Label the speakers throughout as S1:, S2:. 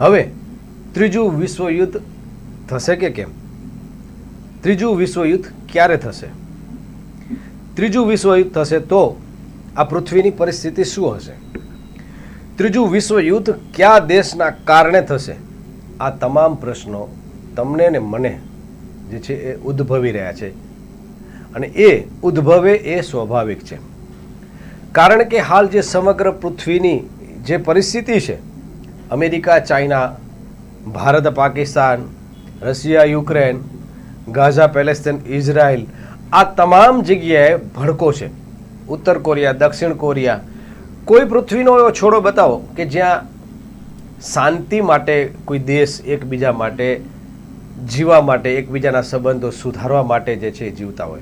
S1: હવે, ત્રીજું વિશ્વયુદ્ધ થશે કે કેમ? ત્રીજું વિશ્વયુદ્ધ ક્યારે થશે? ત્રીજું વિશ્વયુદ્ધ થશે તો આ પૃથ્વીની પરિસ્થિતિ શું હશે? ત્રીજું વિશ્વયુદ્ધ કયા દેશના કારણે થશે? આ તમામ પ્રશ્નો તમને ને મને જે છે એ ઉદ્ભવી રહ્યા છે. અને એ ઉદ્ભવે એ સ્વાભાવિક છે. કારણ કે હાલ જે સમગ્ર પૃથ્વીની જે પરિસ્થિતિ છે America, China, Bharat, Pakistan, Russia, Ukraine, Gaza, Palestine, Israel આ તમામ જગ્યાએ ભડકો છે. ઉત્તર કોરિયા, દક્ષિણ કોરિયા. કોઈ પૃથ્વીનો એવો છોડો બતાવો કે જ્યાં શાંતિ માટે કોઈ દેશ એકબીજા માટે, જીવવા માટે, એકબીજાના સંબંધો સુધારવા માટે જે છે જીવતા હોય.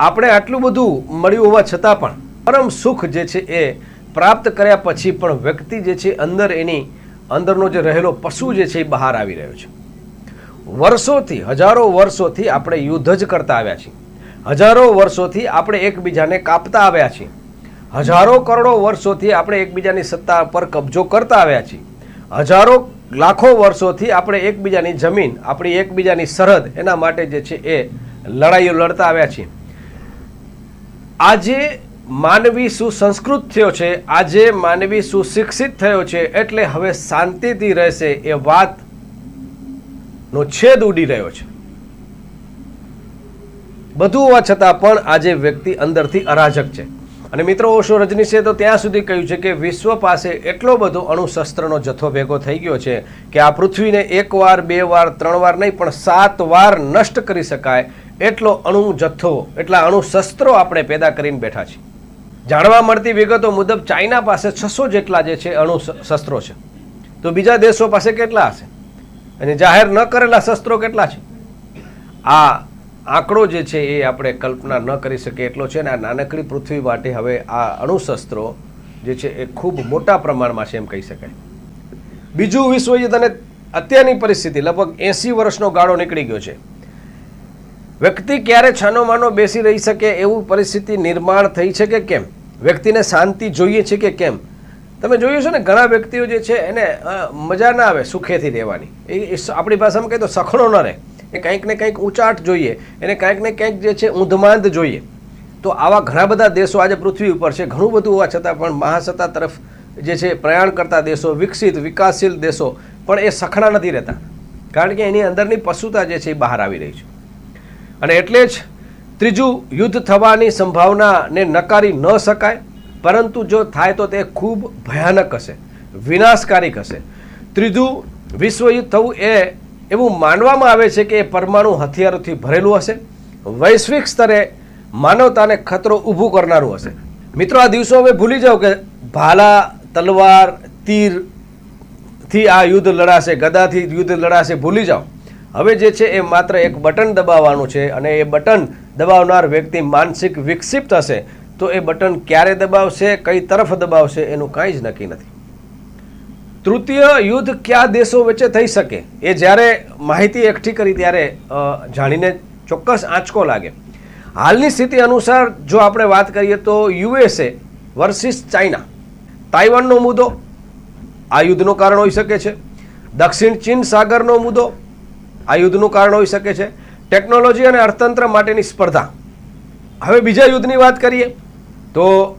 S1: આપણે આટલું બધું મળ્યું હોવા છતાં પણ પરમ સુખ જે છે એ પ્રાપ્ત કર્યા પછી પણ વ્યક્તિ જે છે અંદર એની અંદરનો જે રહેલો પશુ જે છે એ બહાર આવી રહ્યો છે. વર્ષોથી, હજારો વર્ષોથી આપણે યુદ્ધ જ કરતા આવ્યા છીએ. હજારો વર્ષોથી આપણે એકબીજાને કાપતા આવ્યા છીએ. હજારો કરોડો વર્ષોથી આપણે એકબીજાની સત્તા પર કબજો કરતા આવ્યા છીએ. હજારો લાખો વર્ષોથી આપણે એકબીજાની જમીન, આપણી એકબીજાની સરહદ એના માટે જે છે એ લડાઈઓ લડતા આવ્યા છીએ. આજે માનવી સુસંસ્કૃત થયો છે. આજે માનવી સુશિક્ષિત થયો છે એટલે હવે શાંતિથી રહેશે એ વાત નો છેદ ઉડી રહ્યો છે. બધું હોવા છતાં પણ આજે વ્યક્તિ અંદરથી અરાજક છે. અને મિત્રો, ઓશો રજનીશે તો ત્યાં સુધી કહ્યું છે કે વિશ્વ પાસે એટલો બધો અણુશસ્ત્રનો જથ્થો ભેગો થઈ ગયો છે કે આ પૃથ્વીને એક વાર બે વાર, ત્રણ વાર નહીં, પણ સાત વાર નષ્ટ કરી શકાય એટલો અણુ જથ્થો એટલા અણુશસ્ત્રો આપણે પેદા કરીને બેઠા છીએ. જાણવા મળતી વિગતો મુજબ ચાઇના પાસે છસો જેટલા જે છે, અણુ શસ્ત્રો છે. તો બીજા દેશો પાસે કેટલા હશે? અને જાહેર ન કરેલા શસ્ત્રો કેટલા છે? આ આંકડો જે છે, એ આપણે કલ્પના ન કરી શકીએ એટલો છે, અને આ નાનકડી પૃથ્વી માટે હવે આ અણુશસ્ત્રો જે છે, એ ખૂબ મોટા પ્રમાણમાં છે એમ કહી શકાય. બીજું વિશ્વયુદ્ધ અને અત્યારની પરિસ્થિતિ લગભગ એંસી વર્ષનો ગાળો નીકળી ગયો છે. વ્યક્તિ ક્યારે છાનો માનો બેસી રહી શકે એવું પરિસ્થિતિ નિર્માણ થઈ છે કે કેમ? વ્યક્તિને શાંતિ જોઈએ છે કે કેમ? તમે જોયું છે ને, ઘણા વ્યક્તિઓ જે છે એને મજા ના આવે સુખેથી રહેવાની. એ આપણી ભાષામાં કહીએ તો સખણો ન રહે. એ કંઈક ને કંઈક ઊંચાટ જોઈએ. એને કંઈક ને કંઈક જે છે ઊંધમાંદ જોઈએ. તો આવા ઘણા બધા દેશો આજે પૃથ્વી ઉપર છે. ઘણું બધું હોવા છતાં પણ મહાસત્તા તરફ જે છે પ્રયાણ કરતા દેશો, વિકસિત, વિકાસશીલ દેશો, પણ એ સખણા નથી રહેતા. કારણ કે એની અંદરની પશુતા જે છે એ બહાર આવી રહી છે. અને એટલે જ ત્રીજું, યુદ્ધ થવાની સંભાવનાને નકારી ન શકાય, પરંતુ જો થાય તો તે ખૂબ ભયાનક હશે વિનાશકારી હશે. ત્રીજું, વિશ્વયુદ્ધ થવું એ એવું માનવામાં આવે છે કે એ પરમાણુ હથિયારોથી ભરેલું હશે. વૈશ્વિક સ્તરે માનવતાને ખતરો ઊભું કરનારું હશે. મિત્રો, આ દિવસો હવે ભૂલી જાઓ કે ભાલા, તલવાર, તીરથી આ યુદ્ધ લડાશે, ગદાથી યુદ્ધ લડાશે, ભૂલી જાઓ. હવે જે છે એ માત્ર એક બટન દબાવવાનું છે અને એ બટન દબાવનાર વ્યક્તિ માનસિક વિકસિત હશે, તો એ બટન ક્યારે દબાવશે, કઈ તરફ દબાવશે, એનું કાંઈ જ નક્કી નથી. તૃતીય યુદ્ધ કયા દેશો વચ્ચે થઈ શકે? એ જ્યારે માહિતી એકઠી કરી ત્યારે જાણીને ચોક્કસ આંચકો લાગે. હાલની સ્થિતિ અનુસાર જો આપણે વાત કરીએ તો યુએસએ વર્સિસ ચાઇના. તાઇવાનનો મુદ્દો આ યુદ્ધનું કારણ હોઈ શકે છે. દક્ષિણ ચીન સાગરનો મુદ્દો આ યુદ્ધનું કારણ હોઈ શકે છે. ટેકનોલોજી અને અર્થતંત્ર માટેની સ્પર્ધા. હવે બીજા યુદ્ધની વાત કરીએ, તો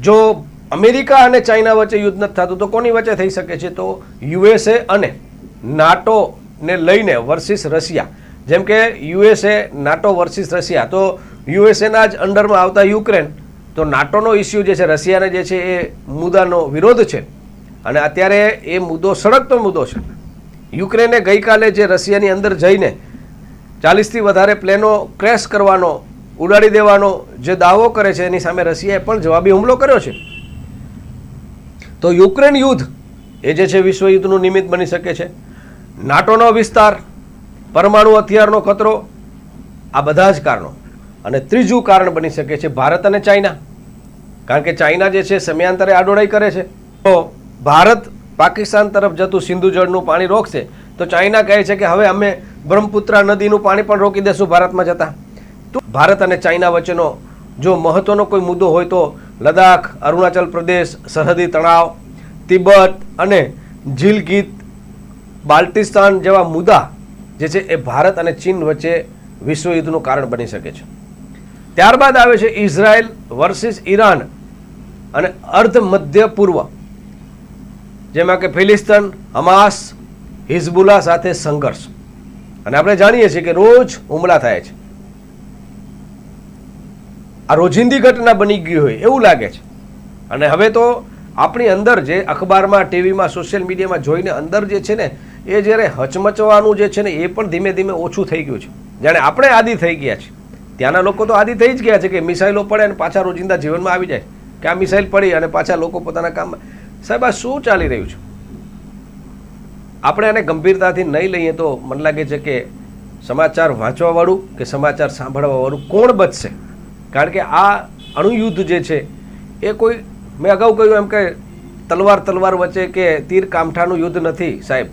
S1: જો અમેરિકા અને ચાઇના વચ્ચે યુદ્ધ નથી થતું, તો કોની વચ્ચે થઈ શકે છે? તો યુએસએ અને નાટોને લઈને વર્સિસ રશિયા. જેમ કે યુએસએ, નાટો વર્સિસ રશિયા. તો યુએસએના જ અંડરમાં આવતા યુક્રેન. તો નાટોનો ઇસ્યુ જે છે, રશિયાને જે છે, એ મુદ્દાનો વિરોધ છે. અને અત્યારે એ મુદ્દો સળગતો મુદ્દો છે. યુક્રેને ગઈકાલે જે રશિયાની અંદર જઈને ચાલીસથી વધારે પ્લેનો ક્રેશ કરવાનો, ઉડાડી દેવાનો જે દાવો કરે છે, એની સામે રશિયાએ પણ જવાબી હુમલો કર્યો છે. તો યુક્રેન યુદ્ધ એ જે છે, વિશ્વ યુદ્ધનું નિમિત્ત બની શકે છે. નાટોનો વિસ્તાર, પરમાણુ હથિયારનો ખતરો, આ બધા જ કારણો. અને ત્રીજું કારણ બની શકે છે, ભારત અને ચાઇના. કારણ કે ચાઇના જે છે, સમયાંતરે આડોડાઈ કરે છે. તો ભારત પાકિસ્તાન તરફ જતું સિંધુ જળનું પાણી રોકશે. તો ચાઇના કહે છે કે હવે અમે બ્રહ્મપુત્રા નદીનું પાણી પણ રોકી દેશું ભારતમાં જતા. તો ભારત અને ચાઇના વચ્ચેનો જો મહત્વનો કોઈ મુદ્દો હોય તો લદ્દાખ, અરુણાચલ પ્રદેશ, સરહદી તણાવ તિબત અને જીલગીત, બાલ્ટિસ્તાન જેવા મુદ્દા જે છે એ ભારત અને ચીન વચ્ચે વિશ્વયુદ્ધનું કારણ બની શકે છે. ત્યારબાદ આવે છે ઇઝરાયલ વર્સિસ ઈરાન અને અર્ધ મધ્ય પૂર્વ. જેમાં કે ફિલિસ્તન, હમાસ હિઝબુલ્લા સાથે સંઘર્ષ. અને આપણે જાણીએ છીએ કે રોજ હુમલા થાય છે. આ રોજિંદી ઘટના બની ગઈ હોય એવું લાગે છે. અને હવે તો આપણી અંદર જે અખબારમાં, ટીવીમાં, સોશિયલ મીડિયામાં જોઈને અંદર જે છે ને, એ જ્યારે હચમચવાનું જે છે ને, એ પણ ધીમે ધીમે ઓછું થઈ ગયું છે. જાણે આપણે આદિ થઈ ગયા છે. ત્યાંના લોકો તો આદિ થઈ જ ગયા છે કે મિસાઇલો પડે અને પાછા રોજિંદા જીવનમાં આવી જાય. કે આ મિસાઇલ પડી અને પાછા લોકો પોતાના કામમાં સાહેબ, આ શું ચાલી રહ્યું છે? આપણે આને ગંભીરતાથી નહીં લઈએ તો મને લાગે છે કે સમાચાર વાંચવાવાળું કે સમાચાર સાંભળવાવાળું કોણ બચશે? કારણ કે આ અણુયુદ્ધ જે છે, એ કોઈ, મેં અગાઉ કહ્યું એમ કે તલવાર તલવાર વચ્ચે કે તીર કામઠાનું યુદ્ધ નથી સાહેબ.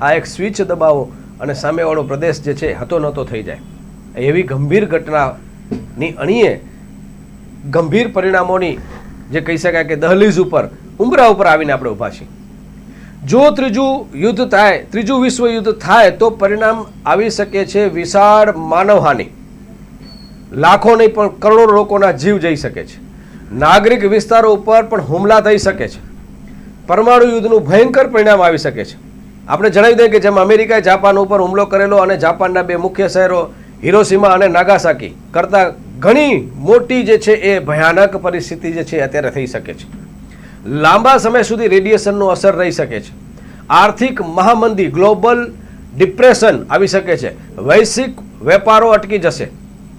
S1: આ એક સ્વિચ દબાવો અને સામેવાળો પ્રદેશ જે છે, હતો નહોતો થઈ જાય. એવી ગંભીર ઘટનાની અણીએ ગંભીર પરિણામોની જે કહી શકાય કે દહલીઝ ઉપર ઉંબરા ઉપર આવીને આપણે ઊભા છીએ. જો ત્રીજું યુદ્ધ થાય, ત્રીજું વિશ્વ યુદ્ધ થાય, તો પરિણામ આવી શકે છે વિશાળ માનવહાનિ. લાખો નહીં પણ કરોડો લોકોના જીવ જઈ શકે છે. નાગરિક વિસ્તારો ઉપર પણ હુમલા થઈ શકે છે. પરમાણુ યુદ્ધનું ભયંકર પરિણામ આવી શકે છે. આપણે જણાવી દઈએ કે જેમ અમેરિકાએ જાપાન ઉપર હુમલો કરેલો અને જાપાનના બે મુખ્ય શહેરો હિરોસીમા અને નાગાસાકી કરતાં ઘણી મોટી જે છે એ ભયાનક પરિસ્થિતિ જે છે અત્યારે થઈ શકે છે. લાંબા સમય સુધી રેડિયેશનનો અસર રહી શકે છે. આર્થિક મહામંદી, ગ્લોબલ ડિપ્રેશન આવી શકે છે. વૈશ્વિક વેપારો અટકી જશે.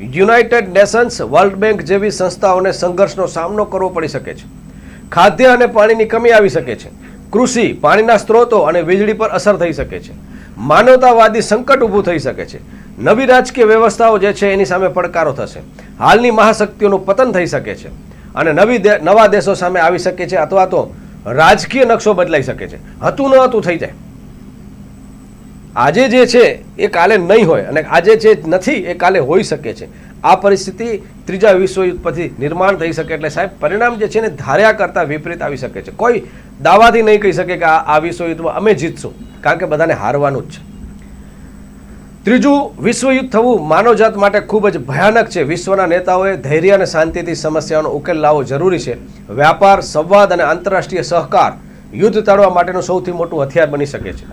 S1: યુનાઇટેડ નેશન્સ, વર્લ્ડ બેંક જેવી સંસ્થાઓને સંઘર્ષનો સામનો કરવો પડી શકે છે. ખાદ્ય અને પાણીની કમી આવી શકે છે. કૃષિ, પાણીના સ્ત્રોતો અને વીજળી પર અસર થઈ શકે છે. માનવતાવાદી સંકટ ઊભું થઈ શકે છે. નવી રાજકીય વ્યવસ્થાઓ જે છે એની સામે પડકારો થશે. હાલની મહાશક્તિઓનું પતન થઈ શકે છે. અને નવી નવા દેશો સામે આવી શકે છે અથવા તો રાજકીય નકશો બદલાઈ શકે છે. હતું ન હતું, થઈ જાય. આજે જે છે, એ કાલે નહીં હોય અને આજે જે નથી, એ કાલે હોઈ શકે છે. આ પરિસ્થિતિ ત્રીજા વિશ્વયુદ્ધ પછી નિર્માણ થઈ શકે એટલે સાહેબ, પરિણામ જે છે ને ધાર્યા કરતાં વિપરીત આવી શકે છે. કોઈ દાવાથી નહીં કહી શકે કે આ વિશ્વયુદ્ધમાં અમે જીતશું, કારણ કે બધાને હારવાનું જ છે. ત્રીજું, વિશ્વયુદ્ધ થવું માનવજાત માટે ખૂબ જ ભયાનક છે. વિશ્વના નેતાઓએ ધૈર્ય અને શાંતિથી સમસ્યાનો ઉકેલ લાવવો જરૂરી છે. વ્યાપાર, સંવાદ અને આંતરરાષ્ટ્રીય સહકાર યુદ્ધ તાળવા માટેનું સૌથી મોટું હથિયાર બની શકે છે.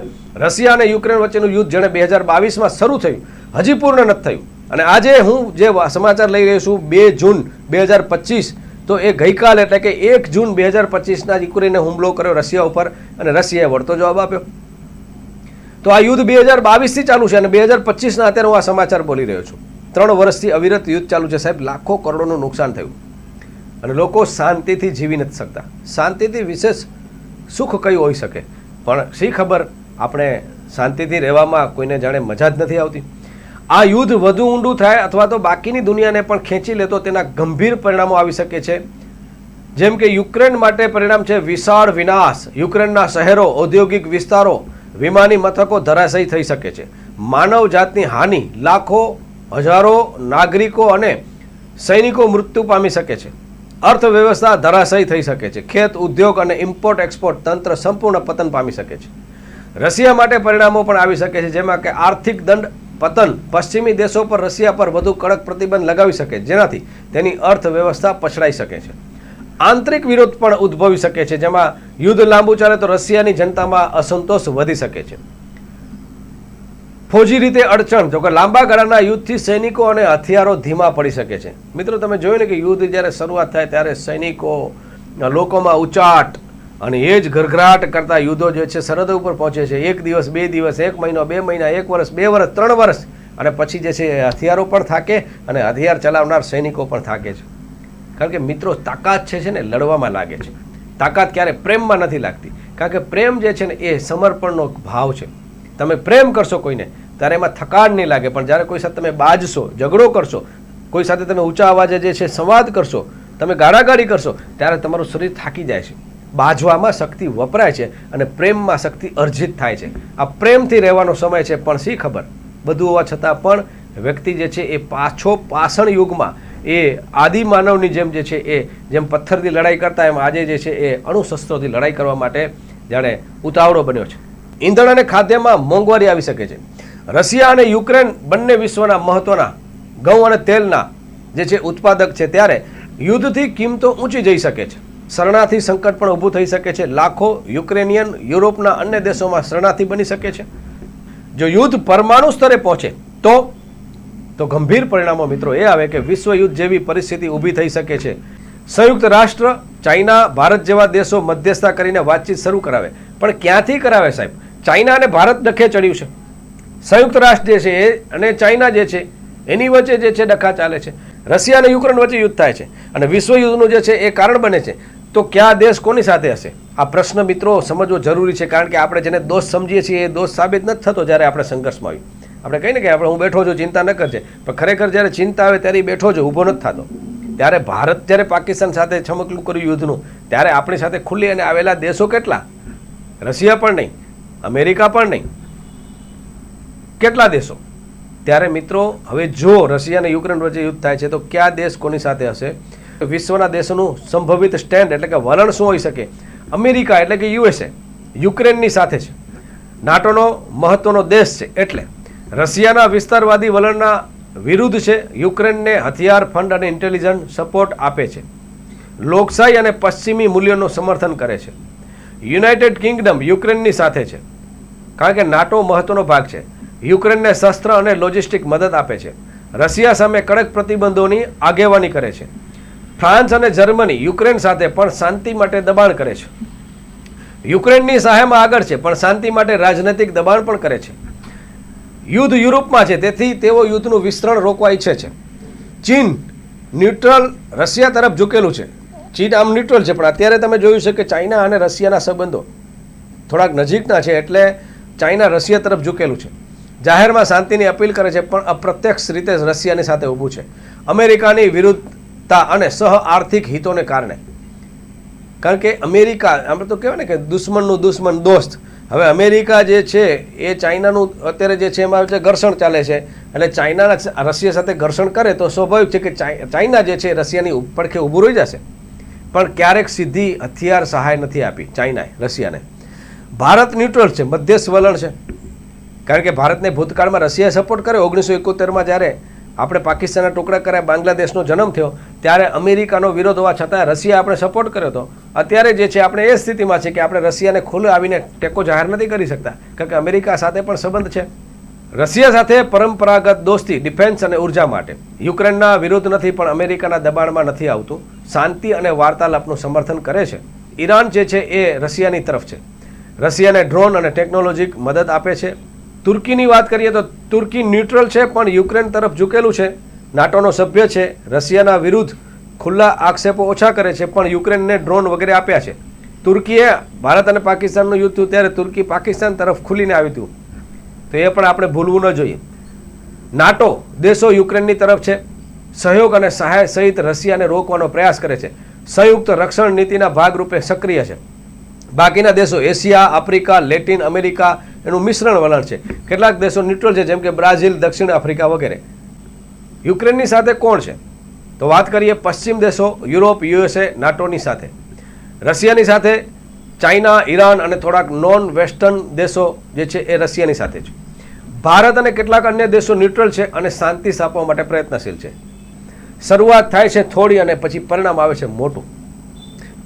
S1: રશિયા અને યુક્રેન વચ્ચેનું યુદ્ધ જેણે બે હજાર બાવીસમાં શરૂ થયું, હજી પૂર્ણ નથી થયું. અને આજે હું જે સમાચાર લઈ રહ્યો છું, બે જૂન બે હજાર પચીસ તો એ ગઈકાલ એટલે કે એક જૂન બે હજાર પચીસના યુક્રેને હુમલો કર્યો રશિયા ઉપર અને રશિયાએ વળતો જવાબ આપ્યો. તો આ યુદ્ધ બે હજાર બાવીસથી ચાલુ છે અને બે હજાર પચીસના અત્યારે હું આ સમાચાર બોલી રહ્યો છું. ત્રણ વર્ષથી અવિરત યુદ્ધ ચાલુ છે. સાહેબ, લાખો કરોડોનું નુકસાન થયું. અને લોકો શાંતિથી જીવી નથી શકતા. શાંતિથી વિશેષ સુખ કયું હોઈ શકે? પણ શી ખબર આપણે શાંતિથી રહેવામાં કોઈને જાણે મજા જ નથી આવતી? આ યુદ્ધ વધુ ઊંડું થાય અથવા તો બાકીની દુનિયાને પણ ખેંચી લે તો તેના ગંભીર પરિણામો આવી શકે છે. જેમ કે યુક્રેન માટે પરિણામ છે વિશાળ વિનાશ. યુક્રેનના શહેરો, ઔદ્યોગિક વિસ્તારો વિમાની મથકો ધરાશયી થઈ શકે છે. માનવ જાતની હાનિ લાખો, હજારો નાગરિકો અને સૈનિકો મૃત્યુ પામી શકે છે. અર્થવ્યવસ્થા ધરાશયી થઈ શકે છે. ખેત, ઉદ્યોગ અને ઇમ્પોર્ટ, એક્સપોર્ટ તંત્ર સંપૂર્ણ પતન પામી શકે છે. રશિયા માટે પરિણામો પણ આવી શકે છે, જેમાં કે આર્થિક દંડ, પતન પશ્ચિમી દેશો પર રશિયા પર વધુ કડક પ્રતિબંધ લગાવી શકે, જેનાથી તેની અર્થવ્યવસ્થા પછડાઈ શકે છે. આંતરિક વિરોધ પણ ઉદ્ભવી શકે છે, જેમાં યુદ્ધ લાંબુ ચાલે તો રશિયાની જનતામાં અસંતોષ વધી શકે છે. ફોજી રીતે અડચણ જો કે લાંબા ગાળાના યુદ્ધથી સૈનિકો અને હથિયારો ધીમા પડી શકે છે. મિત્રો, તમે જોયું ને કે યુદ્ધ જ્યારે શરૂઆત થાય ત્યારે સૈનિકો લોકોમાં ઉચાટ અને એ જ ઘરઘરાટ કરતા યુદ્ધો જે છે સરહદ ઉપર પહોંચે છે. એક દિવસ, બે દિવસ, એક મહિનો, બે મહિના, એક વર્ષ, બે વર્ષ, ત્રણ વર્ષ અને પછી જે છે હથિયારો પણ થાકે અને હથિયાર ચલાવનાર સૈનિકો પણ થાકે છે. કારણ કે મિત્રો તાકાત છે ને લડવામાં લાગે છે. તાકાત ક્યારે પ્રેમમાં નથી લાગતી. કારણ કે પ્રેમ જે છે ને એ સમર્પણનો ભાવ છે. તમે પ્રેમ કરશો કોઈને, ત્યારે એમાં થકાન નહીં લાગે. પણ જ્યારે કોઈ સાથે તમે બાજશો, ઝઘડો કરશો, કોઈ સાથે તમે ઊંચા અવાજે જે છે સંવાદ કરશો, તમે ગાળાગાળી કરશો, ત્યારે તમારું શરીર થાકી જાય છે. બાજવામાં શક્તિ વપરાય છે અને પ્રેમમાં શક્તિ અર્જિત થાય છે. આ પ્રેમથી રહેવાનો સમય છે, પણ શી ખબર? બધું હોવા છતાં પણ વ્યક્તિ જે છે એ પાછો પાષણ યુગમાં એ આદિ માનવની જેમ જે છે એ જેમ પથ્થરથી લડાઈ કરતા એમ આજે જે છે એ અણુશસ્ત્રોથી લડાઈ કરવા માટે જાણે ઉતાવળો બન્યો છે. ઈંધણ અને ખાદ્યમાં મોંઘવારી આવી શકે છે. રશિયા અને યુક્રેન બંને વિશ્વના મહત્વના ઘઉં અને તેલના જે છે ઉત્પાદક છે ત્યારે યુદ્ધથી કિંમતો ઊંચી જઈ શકે છે. શરણાર્થી સંકટ પણ ઊભું થઈ શકે છે. લાખો યુક્રેનિયન યુરોપના અન્ય દેશોમાં શરણાર્થી બની શકે છે. જો યુદ્ધ પરમાણુ સ્તરે પહોંચે તો તો ગંભીર પરિણામો મિત્રો એ આવે કે વિશ્વ યુદ્ધ જેવી પરિસ્થિતિ ઊભી થઈ શકે છે. સંયુક્ત રાષ્ટ્ર, ચાઇના, ભારત જેવા દેશો મધ્યસ્થતા કરીને વાતચીત શરૂ કરાવે. પણ ક્યાંથી કરાવે સાહેબ? ચાઇના અને ભારત ડખે ચડ્યું છે. સંયુક્ત રાષ્ટ્ર જે છે એ અને ચાઇના જે છે, એની વચ્ચે જે છે ડખા ચાલે છે. રશિયા અને યુક્રેન વચ્ચે યુદ્ધ થાય છે. અને વિશ્વ યુદ્ધનું જે છે એ કારણ બને છે. તો કયા દેશ કોની સાથે હશે? આ પ્રશ્ન મિત્રો સમજવો જરૂરી છે કારણ કે આપણે જેને દોષ સમજીએ છીએ એ દોષ સાબિત નથી થતો જ્યારે આપણે સંઘર્ષમાં આવ્યું આપણે કહીને કે આપણે હું બેઠો છું, ચિંતા ન કરજે. પણ ખરેખર જ્યારે ચિંતા આવે ત્યારે બેઠો છું, ઊભો નથી થતો. ત્યારે ભારત જ્યારે પાકિસ્તાન સાથે છમકલું કર્યું યુદ્ધનું, ત્યારે આપણી સાથે ખુલ્લી અને આવેલા દેશો કેટલા? રશિયા પણ નહીં, અમેરિકા પણ નહીં. કેટલા દેશો? ત્યારે મિત્રો, હવે જો રશિયા અને યુક્રેન વચ્ચે યુદ્ધ થાય છે, તો કયા દેશ કોની સાથે હશે? વિશ્વના દેશોનું સંભવિત સ્ટેન્ડ એટલે કે વલણ શું હોઈ શકે? અમેરિકા એટલે કે યુએસએ, યુક્રેનની સાથે છે. નાટોનો મહત્વનો દેશ છે, એટલે રશિયાના વિસ્તારવાદી વલણના વિરુદ્ધ છે. યુક્રેનને હથિયાર ફંડ અને ઇન્ટેલિજન્સ સપોર્ટ આપે છે. લોકશાહી અને પશ્ચિમી મૂલ્યોનું સમર્થન કરે છે. યુનાઇટેડ કિંગડમ યુક્રેનની સાથે છે. કારણ કે નાટો મહત્વનો ભાગ છે. યુક્રેનને શસ્ત્ર અને લોજિસ્ટિક મદદ આપે છે. રશિયા સામે કડક પ્રતિબંધોની આગેવાની કરે છે. ફ્રાન્સ અને જર્મની યુક્રેન સાથે પણ શાંતિ માટે દબાણ કરે છે. યુક્રેનની સહાયમાં આગળ છે, પણ શાંતિ માટે રાજનૈતિક દબાણ પણ કરે છે. યુદ્ધ યુરોપમાં છે. તેથી તેઓ યુદ્ધનું વિસ્તરણ રોકવા ઈચ્છે છે. ચીન ન્યુટ્રલ રશિયા તરફ ઝૂકેલું છે. ચીન આમ ન્યુટ્રલ છે, પણ અત્યારે તમે જોયું છે કે ચાઇના અને રશિયાના સંબંધો થોડાક નજીકના છે, એટલે ચાઇના રશિયા તરફ ઝૂકેલું છે. જાહેરમાં શાંતિની અપીલ કરે છે, પણ અપ્રત્યક્ષ રીતે રશિયાની સાથે ઊભું છે. અમેરિકાની વિરુદ્ધતા અને સહ આર્થિક હિતોને કારણે. કારણ કે અમેરિકા આપણે તો કહેવાય ને કે દુશ્મનનું દુશ્મન દોસ્ત હવે અમેરિકા જે છે, એ ચાઇનાનું અત્યારે જે છે, એમાં છે ઘર્ષણ ચાલે છે. એટલે ચાઇનાના રશિયા સાથે ઘર્ષણ કરે તો સ્વાભાવિક છે કે ચાઇના જે છે રશિયાની પડખે ઊભું રહી જશે. પણ ક્યારેક સીધી હથિયાર સહાય નથી આપી ચાઇનાએ, રશિયાને. ભારત ન્યુટ્રલ છે મધ્યસ્થ વલણ છે. કારણ કે ભારતને ભૂતકાળમાં રશિયાએ સપોર્ટ કર્યો. ઓગણીસો એકોતેરમાં જ્યારે આપણે પાકિસ્તાનના ટુકડા કર્યા, બાંગ્લાદેશનો જન્મ થયો ત્યારે અમેરિકાનો વિરોધ હોવા છતાં રશિયા આપણે સપોર્ટ કર્યો હતો. અત્યારે જે છે, આપણે એ સ્થિતિમાં છે કે આપણે રશિયાને ખુલ્લે આવીને ટેકો જાહેર નથી કરી શકતા. કારણ કે અમેરિકા સાથે પણ સંબંધ છે. રશિયા સાથે પરંપરાગત દોસ્તી ડિફેન્સ અને ઊર્જા માટે. યુક્રેનના વિરોધ નથી, પણ અમેરિકાના દબાણમાં નથી આવતું. શાંતિ અને વાર્તાલાપનું સમર્થન કરે છે. ઈરાન જે છે, એ રશિયાની તરફ છે. રશિયાને ડ્રોન અને ટેકનોલોજી મદદ આપે છે. તુર્કીની વાત કરીએ તો તુર્કી ન્યુટ્રલ છે, પણ યુક્રેન તરફ ઝૂકેલું છે. નાટોનો સભ્ય છે. રશિયાના વિરુદ્ધ ખુલ્લા આક્ષેપો ઓછા કરે છે, પણ યુક્રેનને ડ્રોન વગેરે આપ્યા છે. તુર્કીએ ભારત અને પાકિસ્તાનનું યુદ્ધ થયું ત્યારે તુર્કી પાકિસ્તાન તરફ ખુલીને આવ્યું હતું. તો એ પણ આપણે ભૂલવું ન જોઈએ. નાટો દેશો યુક્રેનની તરફ છે. સહયોગ અને સહાય સહિત રશિયાને રોકવાનો પ્રયાસ કરે છે. સંયુક્ત રક્ષણ નીતિના ભાગરૂપે સક્રિય છે. બાકીના દેશો એશિયા, આફ્રિકા, લેટિન અમેરિકા એનું મિશ્રણ વલણ છે. કેટલાક દેશો ન્યુટ્રલ છે, જેમ કે બ્રાઝિલ, દક્ષિણ આફ્રિકા વગેરે. યુક્રેનની સાથે કોણ છે? તો વાત કરીએ પશ્ચિમ દેશો, યુરોપ, યુએસએ, નાટોની સાથે. રશિયાની સાથે ચાઇના, ઈરાન અને થોડાક નોન વેસ્ટર્ન દેશો જે છે એ રશિયાની સાથે છે. ભારત અને કેટલાક અન્ય દેશો ન્યુટ્રલ છે અને શાંતિ સ્થાપવા માટે પ્રયત્નશીલ છે. શરૂઆત થાય છે થોડી અને પછી પરિણામ આવે છે મોટું.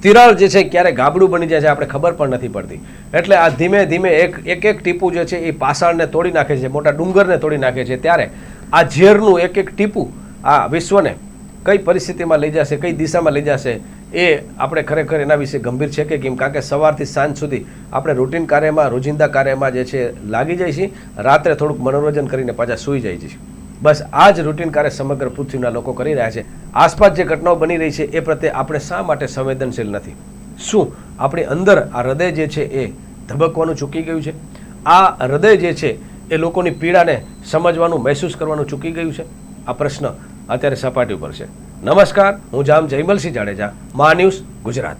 S1: તિરાડ જે છે ક્યારે ગાબડું બની જાય છે આપણે ખબર પણ નથી પડતી. એટલે આ ધીમે ધીમે એક એક એક ટીપું જે છે એ પાષાણને તોડી નાખે છે, મોટા ડુંગરને તોડી નાખે છે ત્યારે આ ઝેરનું એક એક ટીપું આ વિશ્વને કઈ પરિસ્થિતિમાં લઈ જશે, કઈ દિશામાં લઈ જશે, એ આપણે ખરેખર એના વિશે ગંભીર છે કે કેમ? કારણ કે સવારથી સાંજ સુધી આપણે રૂટીન કાર્યમાં, રોજિંદા કાર્યમાં જે છે, લાગી જાય છે. રાત્રે થોડુંક મનોરંજન કરીને પાછા સૂઈ જાય છે. બસ આ જ રૂટીન કાર્ય સમગ્ર પૃથ્વીના લોકો કરી રહ્યા છે. આસપાસ જે ઘટનાઓ બની રહી છે, એ પ્રત્યે આપણે શા માટે સંવેદનશીલ નથી? શું આપણી અંદર આ હૃદય જે છે, એ ધબકવાનું ચૂકી ગયું છે? આ હૃદય જે છે એ લોકોની પીડાને સમજવાનું, મહેસૂસ કરવાનું ચૂકી ગયું છે? આ પ્રશ્ન અત્યારે સપાટી ઉપર છે. નમસ્કાર, હું જામ જયમલસિંહ જાડેજા, મા ન્યૂઝ ગુજરાત.